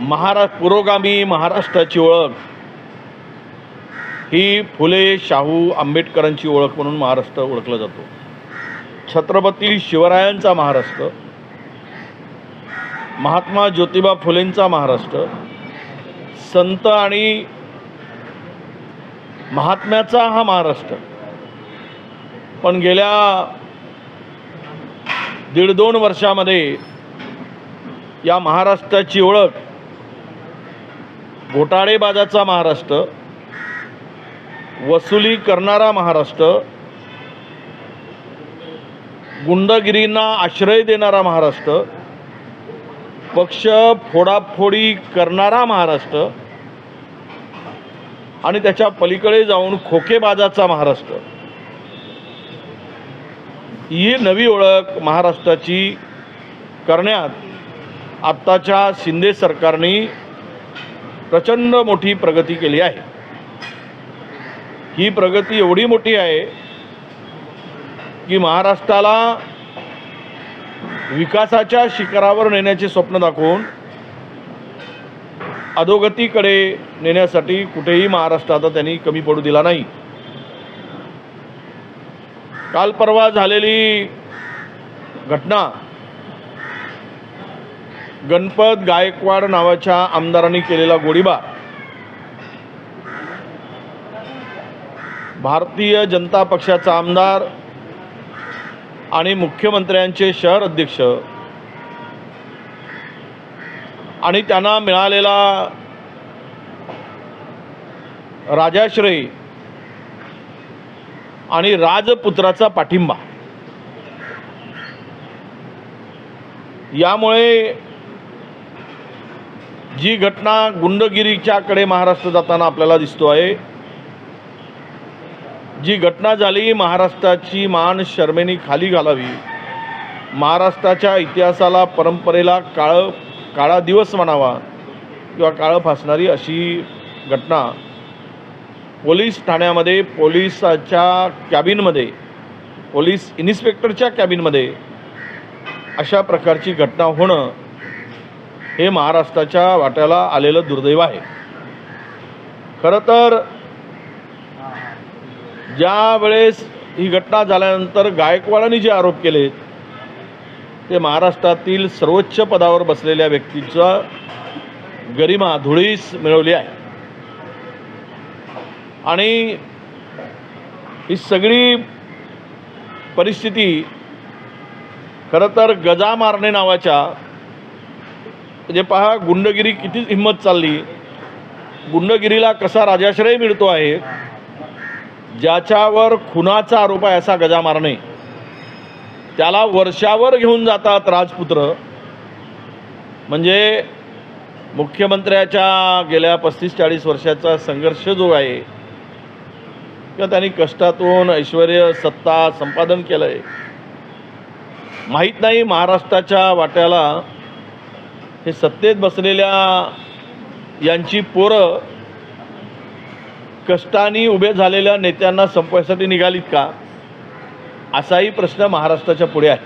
महारा पुरोगामी महाराष्ट्राची ओळख. ही फुले शाहू आंबेडकरांची ओळख म्हणून महाराष्ट्र ओळखला जातो. छत्रपती शिवरायांचा महाराष्ट्र. महात्मा ज्योतिबा फुलेंचा महाराष्ट्र. संत आणि महात्म्याचा हा महाराष्ट्र. पण गेल्या दीड दोन वर्षामध्ये या महाराष्ट्राची ओळख घोटाळेबाजाचा महाराष्ट्र वसुली करणारा महाराष्ट्र गुंडगिरींना आश्रय देणारा महाराष्ट्र पक्ष फोडाफोडी करणारा महाराष्ट्र आणि त्याच्या पलीकडे जाऊन खोकेबाजाचा महाराष्ट्र. ही नवी ओळख महाराष्ट्राची करण्यात आत्ताच्या शिंदे सरकारने प्रचंड मोठी प्रगती केली आहे. ही प्रगती एवढी मोठी आहे की महाराष्ट्राला विकासाच्या शिखरावर नेण्याचे स्वप्न दाखवून अधोगतीकडे नेण्यासाठी कुठेही महाराष्ट्र आता त्यांनी कमी पडू दिला नाही. काल परवा झालेली घटना गणपत गायकवाड नावाच्या आमदारांनी केलेला गोळीबार. भारतीय जनता पक्षाचा आमदार आणि मुख्यमंत्र्यांचे शहर अध्यक्ष. आणि त्यांना मिळालेला राजाश्रय आणि राजपुत्राचा पाठिंबा. यामुळे जी घटना गुंडगिरीच्याकडे महाराष्ट्र जाताना आपल्याला दिसतो आहे जी घटना झाली महाराष्ट्राची मान शर्मेनी खाली घालावी. महाराष्ट्राच्या इतिहासाला परंपरेला काळ काळा दिवस म्हणावा किंवा काळं फासणारी अशी घटना पोलीस ठाण्यामध्ये पोलिसाच्या कॅबिनमध्ये पोलीस इन्स्पेक्टरच्या कॅबिनमध्ये अशा प्रकारची घटना होणं हे महाराष्ट्राच्या वाट्याला आलेलं दुर्दैव आहे. खरं तर ज्या वेळेस ही घटना झाल्यानंतर गायकवाडांनी जे आरोप केले ते महाराष्ट्रातील सर्वोच्च पदावर बसलेल्या व्यक्तीचा गरिमा धुळीस मिळवली आहे. आणि ही सगळी परिस्थिती खरं तर गजा मारणे नावाच्या म्हणजे पहा गुंडगिरी किती हिंमत चालली. गुंडगिरीला कसा राजाश्रय मिळतो आहे? ज्याच्यावर खुनाचा आरोप आहे असा गजा मारणे. त्याला वर्षावर घेऊन जातात राजपुत्र. म्हणजे मुख्यमंत्र्याच्या गेल्या पस्तीस चाळीस वर्षाचा संघर्ष जो आहे किंवा त्यांनी कष्टातून ऐश्वर सत्ता संपादन केलं आहे माहीत नाही महाराष्ट्राच्या वाट्याला हे सत्तेत बसलेल्या यांची पोरं कष्टाने उभे झालेल्या नेत्यांना संपवायसाठी निघालीत का? असाही प्रश्न महाराष्ट्राच्या पुढे आहे.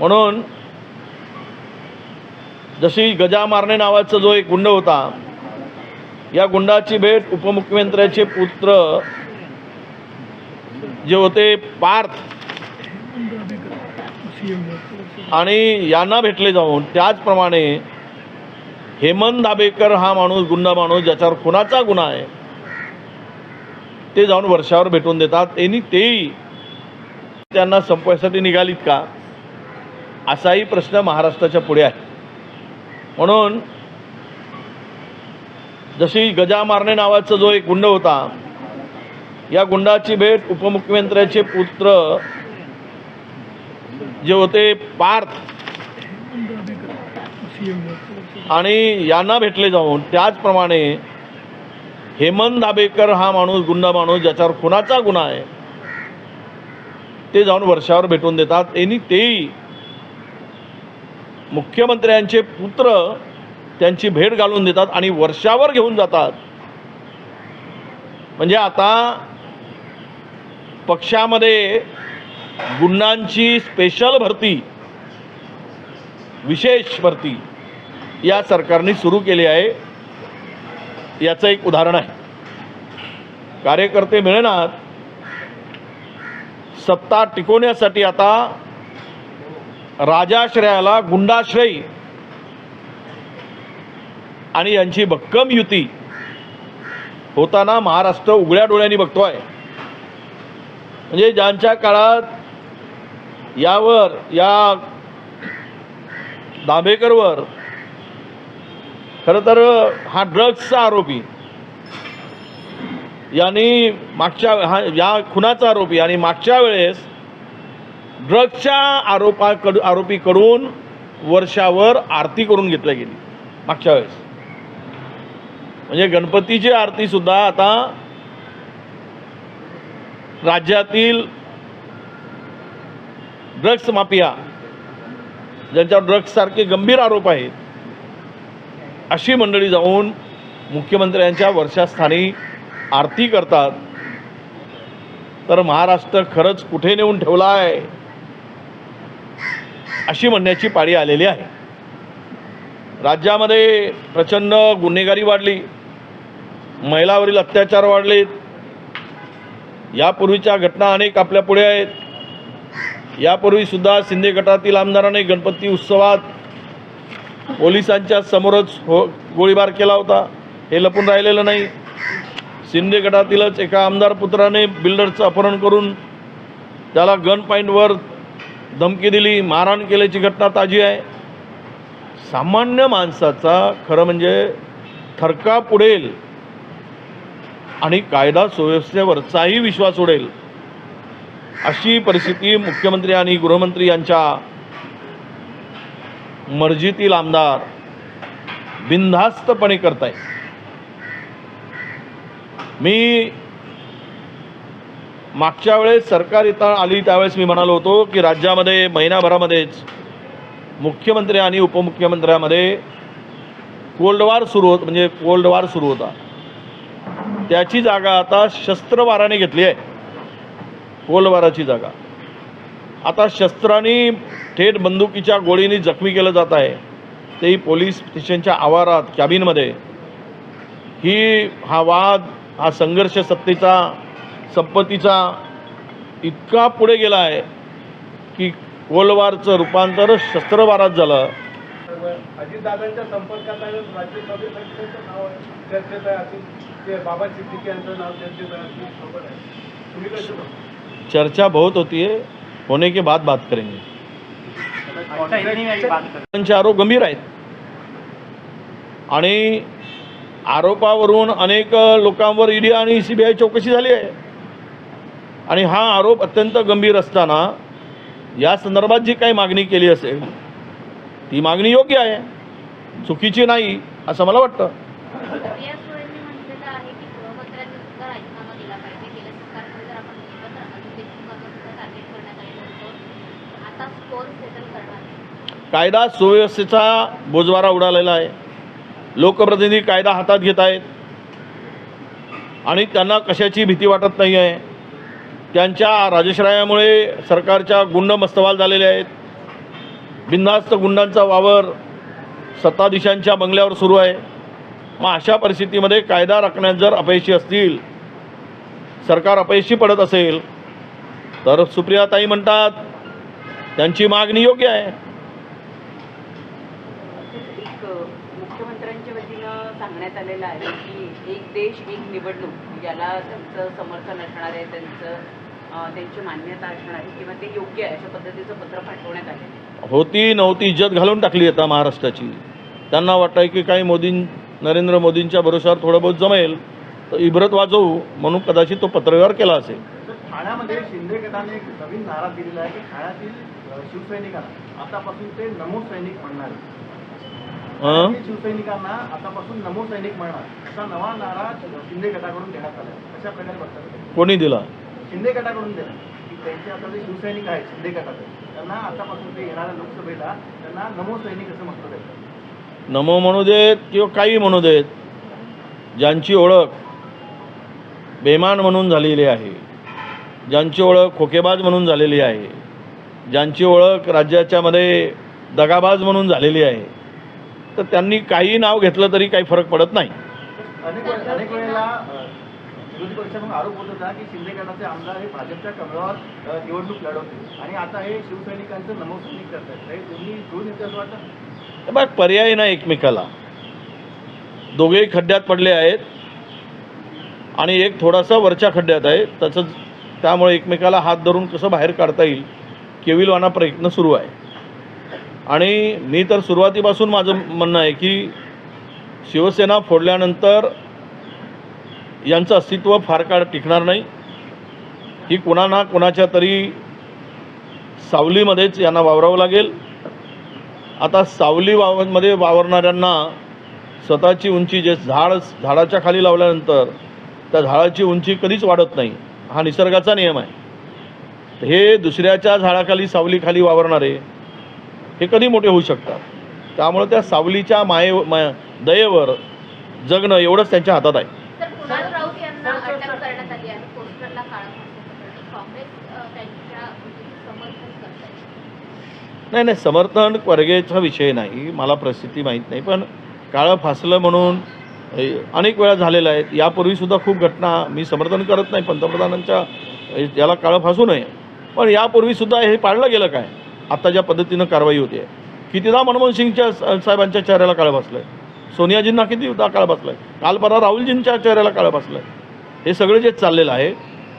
म्हणून जशी गजा मारणे नावाचा जो एक गुंड होता या गुंडाची भेट उपमुख्यमंत्र्याचे पुत्र जे होते पार्थ आणि यांना भेटले जाऊन त्याचप्रमाणे हेमंत दाबेकर हा माणूस गुंडा माणूस ज्याच्यावर खुनाचा गुन्हा आहे ते जाऊन वर्षावर भेटून देतात. त्यांनी तेही त्यांना संपवायसाठी निघालीत का? असाही प्रश्न महाराष्ट्राच्या पुढे आहे. म्हणून जशी गजा मारणे नावाचा जो एक गुंड होता या गुंडाची भेट उपमुख्यमंत्र्याचे पुत्र जे होते पार्थ आणि यांना भेटले जाऊन त्याचप्रमाणे हेमंत दाबेकर हा माणूस गुंडा माणूस ज्याच्यावर खुनाचा गुन्हा आहे ते जाऊन वर्षावर भेटून देतात. यांनी तेही मुख्यमंत्र्यांचे पुत्र त्यांची भेट घालून देतात आणि वर्षावर घेऊन जातात. म्हणजे आता पक्षामध्ये गुंडांची स्पेशल भरती विशेष भरती या सरकारने सुरू केली आहे. याचं एक उदाहरण आहे. कार्यकर्ते मिळणार सत्ता टिकवण्यासाठी आता राजाश्रयाला गुंडाश्रयी आणि यांची भक्कम युती होताना महाराष्ट्र उघड्या डोळ्यांनी बघतोय. म्हणजे ज्यांच्या काळात यावर या दाभेकरवर. खरं तर हा ड्रग्सचा आरोपी यांनी मागच्या हा या खुनाचा आरोपी आणि मागच्या वेळेस ड्रग्सच्या आरोपाकड आरोपीकडून वर्षावर आरती करून घेतल्या गेली मागच्या वेळेस. म्हणजे गणपतीची आरतीसुद्धा आता राज्यातील ड्रग्स माफिया ज्यांच्यावर ड्रग्ससारखे गंभीर आरोप आहेत अशी मंडळी जाऊन मुख्यमंत्र्यांच्या वर्षास्थानी आरती करतात. तर महाराष्ट्र खरंच कुठे नेऊन ठेवला आहे? अशी म्हणण्याची पाळी आलेली आहे. राज्यामध्ये प्रचंड गुन्हेगारी वाढली. महिलावरील अत्याचार वाढलेत. यापूर्वीच्या घटना अनेक आपल्या पुढे आहेत. यापूर्वीसुद्धा शिंदे गटातील आमदाराने गणपती उत्सवात पोलिसांच्या समोरच हो गोळीबार केला होता. हे लपून राहिलेलं नाही. शिंदे गटातीलच एका आमदार पुत्राने बिल्डरचं अपहरण करून त्याला गन पॉईंटवर धमकी दिली. मारहाण केल्याची घटना ताजी आहे. सामान्य माणसाचा खरं म्हणजे थरका पुढेल आणि कायदा सुव्यवस्थेवरचाही विश्वास उडेल. अशी परिस्थिती मुख्यमंत्री आणि गृहमंत्री यांच्या मर्जीतील आमदार बिनधास्तपणे करताय मी मागच्या वेळेस सरकार इथं आली त्यावेळेस मी म्हणालो होतो की राज्यामध्ये महिनाभरामध्येच मुख्यमंत्री आणि उपमुख्यमंत्र्यामध्ये कोल्ड वॉर सुरू होत म्हणजे कोल्ड वॉर सुरू होता. त्याची जागा आता शस्त्रवाराने घेतली आहे. कोल्ड जागा. आता शस्त्रांनी थेट बंदुकीच्या गोळीने जखमी केलं जात आहे. तेही पोलीस स्टेशनच्या आवारात कॅबिनमध्ये. ही हा वाद हा संघर्ष सत्तेचा संपत्तीचा इतका पुढे गेला आहे की कोलवारचं रूपांतर शस्त्रवारात झालं. अजितदादांच्या संपर्कात नाव चर्चेत आहे. बाबा सिद्दीकी यांचं नाव चर्चेत आहे. चर्चा बहुत होती है होने के बाद बात करेंगे। त्यांचे आरोप गंभीर आहेत। आणि आरोपावरून अनेक लोकांवर ईडी आणि सी बी आय चौकशी झाली आहे. आणि हा आरोप अत्यंत गंभीर असताना या संदर्भात जी काही मागणी केली असेल ती मागणी योग्य आहे चुकीची नाही असं मला वाटतं सुप्रिया सुळेंनी म्हटलेलं आहे की गृहमंत्र्यांनी सुद्धा राजीनामा दिला पाहिजे गेल्या सरकारमध्ये जर आपण बघितलं तर अजित देशमुखांना सुद्धा टार्गेट करण्यात आलेलं होतं आता स्कोर सेटल करणार आहे. कायदा सुव्यवस्थेचा बोजवारा उडालेला आहे. लोकप्रतिनिधी कायदा हातात घेत आहेत. आणि त्यांना कशाची भीती वाटत नाही आहे. त्यांच्या राजश्रायामुळे सरकारच्या गुंड मस्तवाल झालेले आहेत. बिंदास्त गुंडांचा वावर सत्ताधीशांच्या बंगल्यावर सुरू आहे. मग अशा परिस्थितीमध्ये कायदा राखण्यात जर अपयशी असतील सरकार अपयशी पडत असेल तर सुप्रियाताई म्हणतात त्यांची मागणी योग्य आहे एक अ, मुख्यमंत्र्यांच्या वतीनं सांगण्यात आलेलं आहे की एक देश एक निवडणूक याला त्यांचं समर्थन असणार आहे त्यांचं त्यांची मान्यता असणार आहे किंवा ते योग्य आहे अशा पद्धतीचं पत्र पाठवण्यात आले होती नव्हती इज्जत घालून टाकली आता महाराष्ट्राची. त्यांना वाटतं की काही मोदी नरेंद्र मोदींच्या भरोशावर थोडं बहुत जमेल तर इब्रत वाजवू म्हणून कदाचित तो पत्रव्यवहार केला असेल. ठाण्यामध्ये शिंदे गटाने एक नवीन नारा दिलेला आहे की ठाण्यातील शिवसैनिकांना आतापासून ते नमो सैनिक म्हणणार शिवसैनिकांना आतापासून नमो सैनिक म्हणणार असा नवा नारा शिंदे गटाकडून देण्यात आला. कशा प्रकारे बघतात कोणी दिला? शिंदे गटाकडून दिला. त्यांचे आता जे शिवसैनिक आहेत शिंदे गटाचे त्यांना आतापासून ते येणाऱ्या लोकसभेला त्यांना नमो सैनिक असं म्हटलं जाईल नमो म्हणू देत किंवा काही म्हणू देत ज्यांची ओळख बेमान म्हणून झालेली आहे ज्यांची ओळख खोकेबाज म्हणून झालेली आहे ज्यांची ओळख राज्याच्यामध्ये दगाबाज म्हणून झालेली आहे तर त्यांनी काही नाव घेतलं तरी काही फरक पडत नाही. अनेक वेळे- अनेक वेळेला अ, विरोधी पक्षातून आरोप होत होता की शिंदे गटाचे आमदार हे भाजपच्या कमळावर अ, निवडणूक लढवतील. आणि आता हे शिवसैनिकांचं नमोसैनिक करतात. हे तुम्ही जुळून येते असं वाटतं? बघ पर्याय नाही एकमेकाला. दोघेही खड्ड्यात पडले आहेत. आणि एक थोडासा वरच्या खड्ड्यात आहे. तसंच त्यामुळे एकमेकाला हात धरून कसं बाहेर काढता येईल केविलवाना प्रयत्न सुरू आहे. आणि मी तर सुरुवातीपासून माझं म्हणणं आहे की शिवसेना फोडल्यानंतर यांचं अस्तित्व फार काळ टिकणार नाही. ही कुणा ना कुणाच्या तरी सावलीमध्येच यांना वावरावं लागेल. आता सावली वावमध्ये वावरणाऱ्यांना स्वतःची उंची जे झाड झाडाच्या खाली लावल्यानंतर त्या झाडाची उंची कधीच वाढत नाही. हा निसर्गाचा नियम आहे. हे दुसऱ्याच्या झाडाखाली सावलीखाली वावरणारे हे कधी मोठे होऊ शकतात. त्यामुळे त्या सावलीच्या माये दयेवर जगणं एवढंच त्यांच्या हातात आहे. आहे? नाही नाही समर्थन वर्गेचा विषय नाही. मला परिस्थिती माहीत नाही. पण काळं फासलं म्हणून अनेक वेळा झालेलं आहे. यापूर्वीसुद्धा खूप घटना मी समर्थन करत नाही. पंतप्रधानांच्या याला काळं फासू नये. पण यापूर्वीसुद्धा हे पाळलं गेलं काय? आता ज्या पद्धतीनं कारवाई होते कितीदा मनमोहन सिंगच्या साहेबांच्या चेहऱ्याला काळं फासलं आहे सोनियाजींना कितीदा काळं फासलं आहे काल परवा राहुलजींच्या चेहऱ्याला काळं फासलं आहे हे सगळं जे चाललेलं आहे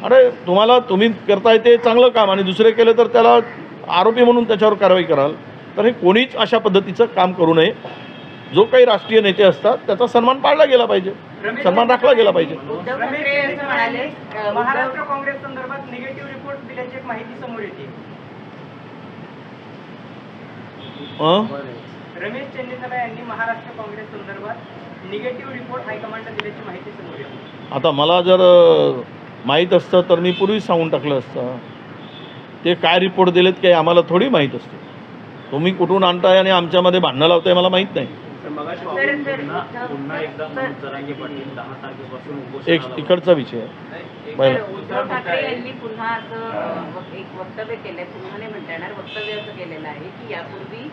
अरे तुम्हाला तुम्ही करताय ते चांगलं काम आणि दुसरे केलं तर त्याला आरोपी म्हणून त्याच्यावर कारवाई कराल. तर हे कोणीच अशा पद्धतीचं काम करू नये. जो काही राष्ट्रीय नेते असतात त्याचा सन्मान पाळला गेला पाहिजे. सन्मान राखला गेला पाहिजे. महाराष्ट्र काँग्रेस संदर्भात निगेटिव्ह रिपोर्ट दिल्याची माहिती समोर येते? रमेश यांनी महाराष्ट्र काँग्रेस संदर्भात निगेटिव्ह रिपोर्ट हायकमांडला दिल्याची माहिती समोर येते. आता मला जर माहीत असतं तर मी पूर्वीच सांगून टाकलं असतं. ते काय रिपोर्ट दिलेत काही आम्हाला थोडी माहीत असते. तुम्ही कुठून आणताय आणि आमच्यामध्ये भांडणं लावताय मला माहीत नाही. एक इकडचा विषय ठाकरे यांनी पुन्हा असं एक वक्तव्य केलंय. पुन्हा नाही म्हणता येणार. वक्तव्य असं केलेलं आहे की यापूर्वी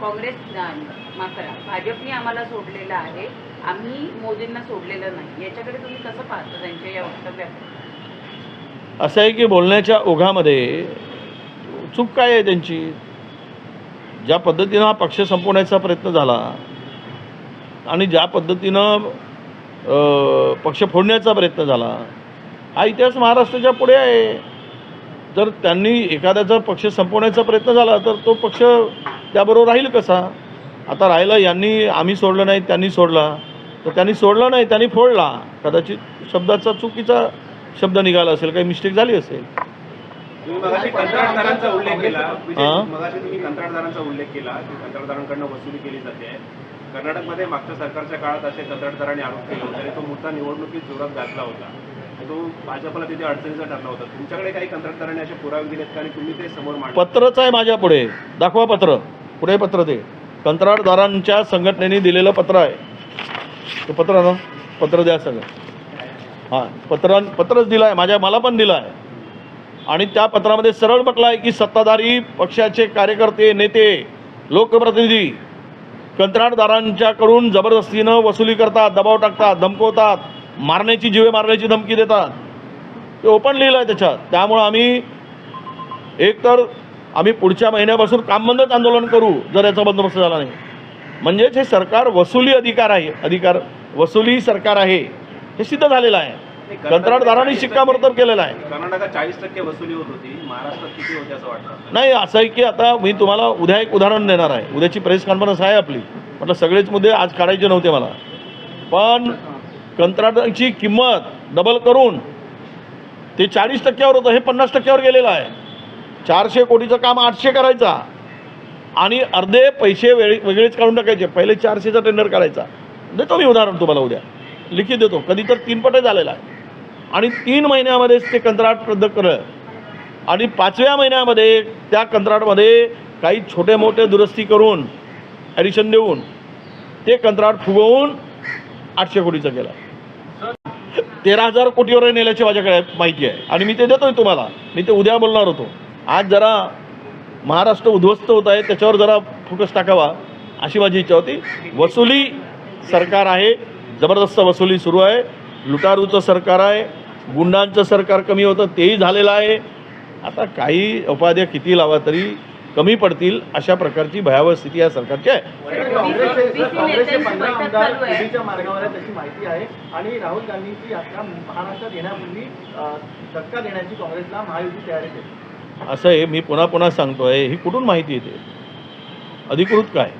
काँग्रेस माफ करा भाजपने आम्हाला सोडलेलं आहे. आम्ही मोदींना सोडलेलं नाही. याच्याकडे तुम्ही कसं पाहता त्यांच्या या वक्तव्याकडे? असं आहे की बोलण्याच्या ओघामध्ये चूक काय आहे त्यांची? ज्या पद्धतीनं हा पक्ष संपवण्याचा प्रयत्न झाला आणि ज्या पद्धतीनं पक्ष फोडण्याचा प्रयत्न झाला हा इतिहास महाराष्ट्राच्या पुढे आहे. जर त्यांनी एखाद्याचा पक्ष संपवण्याचा प्रयत्न झाला तर तो पक्ष त्याबरोबर राहील कसा? आता राहिला यांनी आम्ही सोडलं नाही त्यांनी सोडला. तर त्यांनी सोडला नाही त्यांनी फोडला. कदाचित शब्दाचा चुकीचा शब्द निघाला असेल काही मिस्टेक झाली असेल. कंत्राटदारांचा उल्लेख केला. मगाशी तुम्ही कंत्राटदारांचा उल्लेख केला की कंत्राटदारांकडनं वसुली केली जाते. कर्नाटकमध्ये मागच्या सरकारच्या काळात असे कंत्राटदारांनी आरोप केले होते आणि तो मुद्दा निवडणुकीत जोरात गाजला होता. तो भाजपला तिथे अडचणीचा ठरला होता. तुमच्याकडे काही कंत्राटदारांनी असे पुरावे दिलेत का? आणि तुम्ही ते समोर पत्रच आहे माझ्या पुढे. दाखवा पत्र. पुढे पत्र ते कंत्राटदारांच्या संघटनेने दिलेलं पत्र आहे. ते पत्र ना? पत्र द्या सगळं. हां पत्र पत्रच दिलं आहे माझ्या मला पण दिलं आहे आणि त्या पत्रामध्ये सरळ म्हटलं आहे की सत्ताधारी पक्षाचे कार्यकर्ते नेते लोकप्रतिनिधी कंत्राटदारांच्याकडून जबरदस्तीनं वसुली करतात दबाव टाकतात धमकवतात मारण्याची जीवे मारण्याची धमकी देतात. ते ओपन लिहिलं आहे त्याच्यात. त्यामुळं आम्ही एकतर आम्ही पुढच्या महिन्यापासून कामबंदच आंदोलन करू जर याचा बंदोबस्त झाला नाही. म्हणजेच हे सरकार वसुली अधिकार आहे अधिकार वसुली सरकार आहे हे सिद्ध झालेलं आहे. कंत्राटदारांनी शिक्कामोर्तब केलेला आहे. कर्नाटकात चाळीस टक्के वसुली होत होती. महाराष्ट्रात किती होती असं वाटतं नाही असं आहे की आता मी तुम्हाला उद्या एक उदाहरण देणार आहे. उद्याची प्रेस कॉन्फरन्स आहे आपली. म्हटलं सगळेच मुद्दे आज काढायचे नव्हते मला. पण कंत्राटाची किंमत डबल करून ते चाळीस टक्क्यावर होतं हे पन्नास टक्क्यावर गेलेलं आहे. चारशे कोटीचं काम आठशे करायचा. आणि अर्धे पैसे वेळे वेगळेच काढून टाकायचे. पहिले चारशेचा टेंडर काढायचा देतो मी उदाहरण तुम्हाला उद्या. लिखित देतो. कधी तर तीन पटे झालेला आहे. आणि तीन महिन्यामध्येच ते कंत्राट रद्द केलं आणि पाचव्या महिन्यामध्ये त्या कंत्राटमध्ये काही छोटे मोठे दुरुस्ती करून ॲडिशन देऊन ते कंत्राट फुगवून आठशे कोटीचं केलं. तेरा हजार कोटीवर नेल्याची माझ्याकडे माहिती आहे. आणि मी ते देतोय तुम्हाला. मी ते उद्या बोलणार होतो. आज जरा महाराष्ट्र उद्ध्वस्त होत आहे त्याच्यावर जरा फोकस टाकावा अशी माझी इच्छा होती. वसुली सरकार आहे. जबरदस्त वसुली सुरू आहे. लुटारूचं सरकार आहे. गुंडांचं सरकार कमी होतं तेही झालेलं आहे. आता काही उपाध्या किती लावा तरी कमी पडतील अशा प्रकारची भयावह स्थिती या सरकारची आहे. आणि राहुल गांधींची यात्रा महाराष्ट्रात येण्यापूर्वी धक्का देण्याची काँग्रेसला महायुती तयारी असं आहे मी पुन्हा पुन्हा सांगतोय ही कुठून माहिती येते? अधिकृत काय?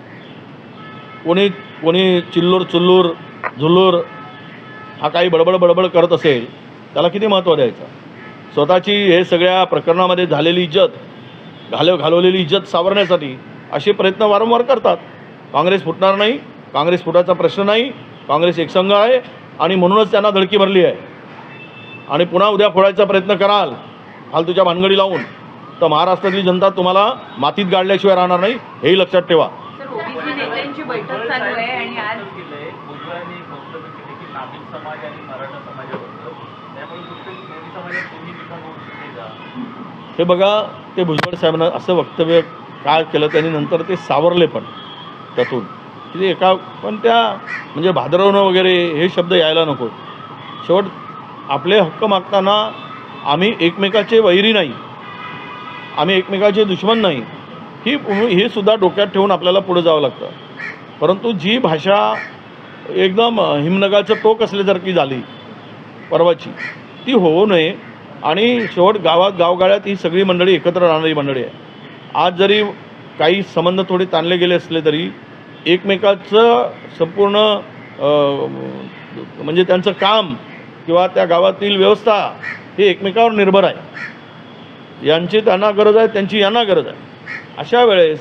कोणी कोणी चिल्लूर चुल्लूर झुल्लूर हा काही बडबड बडबड करत असेल त्याला किती महत्त्व द्यायचं? स्वतःची हे सगळ्या प्रकरणामध्ये झालेली इज्जत घालव घालवलेली इज्जत सावरण्यासाठी असे प्रयत्न वारंवार करतात. काँग्रेस फुटणार नाही काँग्रेस फुटाचा प्रश्न नाही काँग्रेस एकसंघ आहे आणि म्हणूनच त्यांना धडकी भरली आहे. आणि पुन्हा उद्या फोडायचा प्रयत्न कराल फालतूच्या भानगडी लावून तर महाराष्ट्रातली जनता तुम्हाला मातीत गाडल्याशिवाय राहणार नाही हेही लक्षात ठेवा. बैठक चालू आहे आणि आज केलंय भुजबळांनी एक वक्तव्य केले की नाभिक समाज आणि मराठा समाजाबद्दल त्यामुळे कुठेतरी दोन्ही समाजात दोन्ही ठिकाण होऊ शकते का हे बघा ते भुजबळ साहेबांना असं वक्तव्य काय केलं त्यांनी नंतर ते सावरले पण त्यातून. की ते एका पण त्या म्हणजे भादरवणं वगैरे हे शब्द यायला नको. शेवट आपले हक्क मागताना आम्ही एकमेकाचे वैरी नाही. आम्ही एकमेकाचे दुश्मन नाही. ही हे सुद्धा डोक्यात ठेवून आपल्याला पुढे जावं लागतं. परंतु जी भाषा एकदम हिमनगाचं टोक असल्यासारखी झाली परवाची ती होऊ नये. आणि शेवट गावात गावगाळ्यात ही सगळी मंडळी एकत्र राहणारी मंडळी आहे. आज जरी काही संबंध थोडे ताणले गेले असले तरी एकमेकाचं संपूर्ण म्हणजे त्यांचं काम किंवा त्या गावातील व्यवस्था हे एकमेकावर निर्भर आहे. यांची त्यांना गरज आहे त्यांची यांना गरज आहे. अशा वेळेस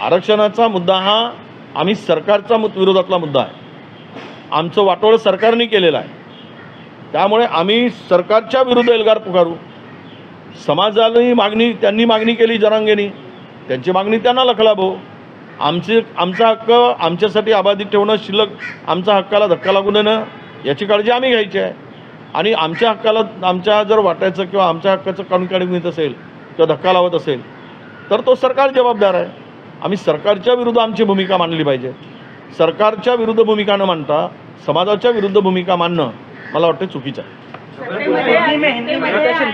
आरक्षणाचा मुद्दा हा आम्ही सरकारचा मुत विरोधातला मुद्दा आहे. आमचं वाटोळं सरकारने केलेलं आहे. त्यामुळे आम्ही सरकारच्या विरुद्ध एल्गार पुकारू. समाजालाही मागणी त्यांनी मागणी केली जरांगेनी. त्यांची मागणी त्यांना लखलाभो आमचे आमचा हक्क आमच्यासाठी अबाधित ठेवणं शिल्लक आमच्या हक्काला धक्का लागू देणं याची काळजी आम्ही घ्यायची आहे. आणि आमच्या हक्काला आमच्या जर वाटायचं किंवा आमच्या हक्काचं काढून काढून असेल किंवा धक्का लावत असेल तर तो सरकार जबाबदार आहे. आम्ही सरकारच्या विरुद्ध आमची भूमिका मांडली पाहिजे. सरकारच्या विरुद्ध भूमिका न मांडता समाजाच्या विरुद्ध भूमिका मांडणं मला वाटतं चुकीचं आहे.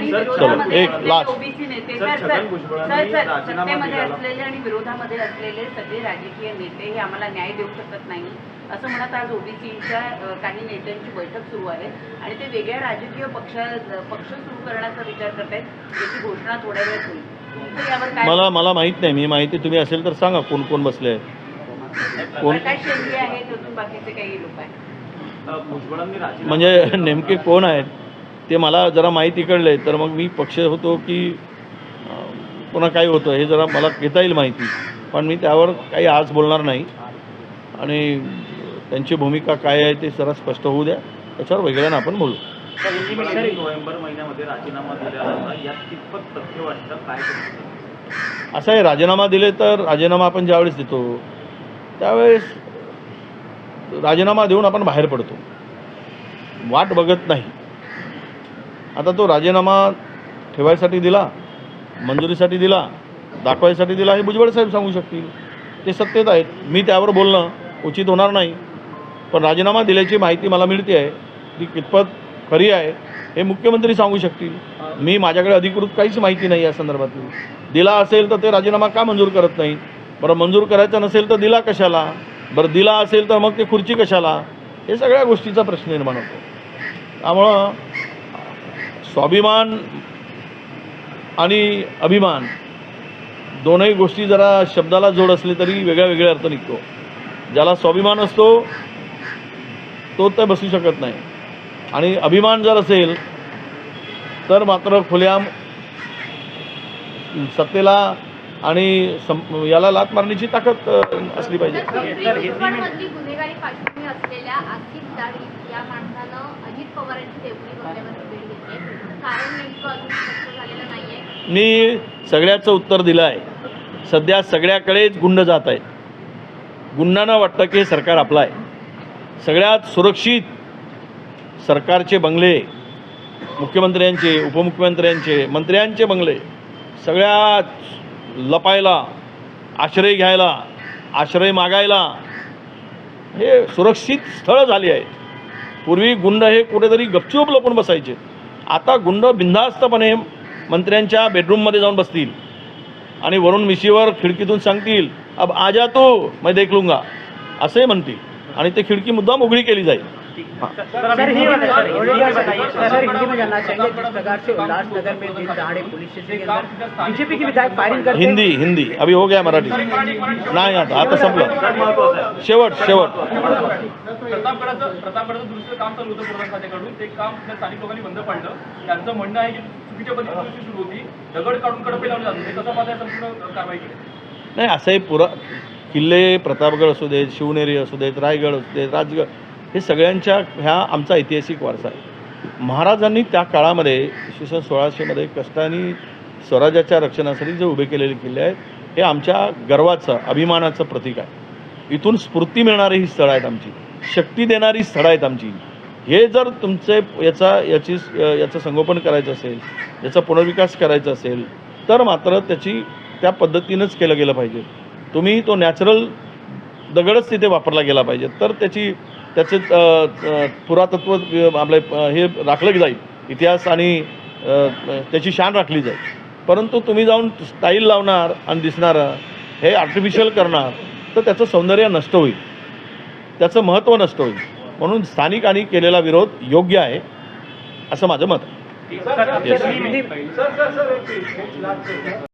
विरोधामध्ये एक. ओबीसी नेते. सर, सर सत्तेमध्ये दिलेला. असलेले आणि विरोधामध्ये असलेले सगळे राजकीय नेते हे आम्हाला न्याय देऊ शकत नाही. असं म्हणत आज ओबीसीच्या काही नेत्यांची बैठक सुरू आहे. आणि ते वेगळ्या राजकीय पक्ष पक्ष सुरू करण्याचा विचार करतायत याची घोषणा थोड्या वेळात होईल. काय मला मला माहीत नाही. मी माहिती तुम्ही असेल तर सांगा कोण कोण बसले आहेत. कोण? प्रकाश शेंडगे आहेत अजून बाकीचे काही लोक आहेत. म्हणजे नेमके कोण आहेत ते मला जरा माहिती कळले तर मग मी पक्ष होतो की पुन्हा काय होतं हे जरा मला घेता येईल माहिती. पण मी त्यावर काही आज बोलणार नाही. आणि त्यांची भूमिका काय आहे ते जरा स्पष्ट होऊ द्या. त्याच्यावर वेगळ्यानं आपण बोलू. नोव्हेंबर महिन्यामध्ये राजीनामा असं आहे राजीनामा दिले तर राजीनामा आपण ज्यावेळेस देतो त्यावेळेस राजीनामा देऊन आपण बाहेर पडतो. वाट बघत नाही. आता तो राजीनामा ठेवायसाठी दिला मंजुरीसाठी दिला दाखवायसाठी दिला हे भुजबळ साहेब सांगू शकतील. ते सत्तेत आहेत. मी त्यावर बोलणं उचित होणार नाही. पण राजीनामा दिल्याची माहिती मला मिळते आहे. ती कितपत खरी आहे हे मुख्यमंत्री सांगू शकतील. मी माझ्याकडे अधिकृत काहीच माहिती नाही या संदर्भातली. दिला असेल तर ते राजीनामा का मंजूर करत नाही बरं मंजूर करायचा नसेल तर दिला कशाला? बरं दिला असेल तर मग ते खुर्ची कशाला? हे सगळ्या गोष्टीचा प्रश्न निर्माण होतो. त्यामुळं स्वाभिमान आणि अभिमान दोनही गोष्टी जरा शब्दाला जोड असले तरी वेगळ्या वेगळ्या अर्थ निघतो. ज्याला स्वाभिमान असतो तो तर बसू शकत नाही. आणि अभिमान जर असेल तर मात्र खुल्याम सत्तेला आणि याला लात मारण्याची ताकद असली पाहिजे. मी सगळ्याचं उत्तर दिलं आहे. सध्या सगळ्याकडेच गुंड जात आहेत. गुंडांना वाटतं की हे सरकार आपलं आहे. सगळ्यात सुरक्षित सरकारचे बंगले मुख्यमंत्र्यांचे उपमुख्यमंत्र्यांचे मंत्र्यांचे बंगले सगळ्यात लपायला आश्रय घ्यायला आश्रय मागायला हे सुरक्षित स्थळं झाली आहेत पूर्वी गुंड हे कुठेतरी गपचूप लपून बसायचे. आता गुंड बिंधास्तपणे मंत्र्यांच्या बेडरूममध्ये जाऊन बसतील. आणि वरून मिशीवर खिडकीतून सांगतील अब आजा तू मैं देख लूंगा. असे म्हणतील. आणि ते खिडकी मुद्दाम उघडी केली जाईल. सर हिंदी सर हिंदी में बताइए सर हिंदी में जानना चाहेंगे जिस प्रकार से उल्लासनगर में दिन दहाड़े पुलिस स्टेशन के अंदर बीजेपी के विधायक फायरिंग करते हिंदी हिंदी. अभी हो गया मराठी. नाही आता आता संपलं. शेवट शेवट. प्रतापगडाचं प्रतापगडाचं दुरुस्त काम चालू होतं पूर्ण खात्याकडून ते काम त्या स्थानिक लोकांनी बंद पाडलं. त्यांचं म्हणणं आहे की चुकीच्या पद्धतीने दुरुस्ती सुरू होती. दगड काढून कडपे लावले जात होते. कसं पाहताय संपूर्ण कारवाई केली. नाही असंही पुरा किल्ले प्रतापगड असू देत शिवनेरी असू देत रायगड असू देत राजगड हे सगळ्यांच्या ह्या आमचा ऐतिहासिक वारसा आहे. महाराजांनी त्या काळामध्ये इसवी सन सोळाशेमध्ये कष्टाने स्वराज्याच्या रक्षणासाठी जे उभे केलेले किल्ले आहेत हे आमच्या गर्वाचं अभिमानाचं प्रतीक आहे. इथून स्फूर्ती मिळणारी ही स्थळं आहेत आमची. शक्ती देणारी स्थळं आहेत आमची. हे जर तुमचे याचा याची याचं संगोपन करायचं असेल याचा पुनर्विकास करायचा असेल तर मात्र त्याची त्या पद्धतीनंच केलं गेलं पाहिजे. तुम्ही तो नॅचरल दगडच तिथे वापरला गेला पाहिजे. तर त्याची त्याचे पुरातत्व आपले हे राखलं जाईल इतिहास आणि त्याची शान राखली जाईल. परंतु तुम्ही जाऊन स्टाईल लावणार आणि दिसणारं हे आर्टिफिशियल करणार तर त्याचं सौंदर्य नष्ट होईल. त्याचं महत्त्व नष्ट होईल. म्हणून स्थानिकांनी केलेला विरोध योग्य आहे असं माझं मत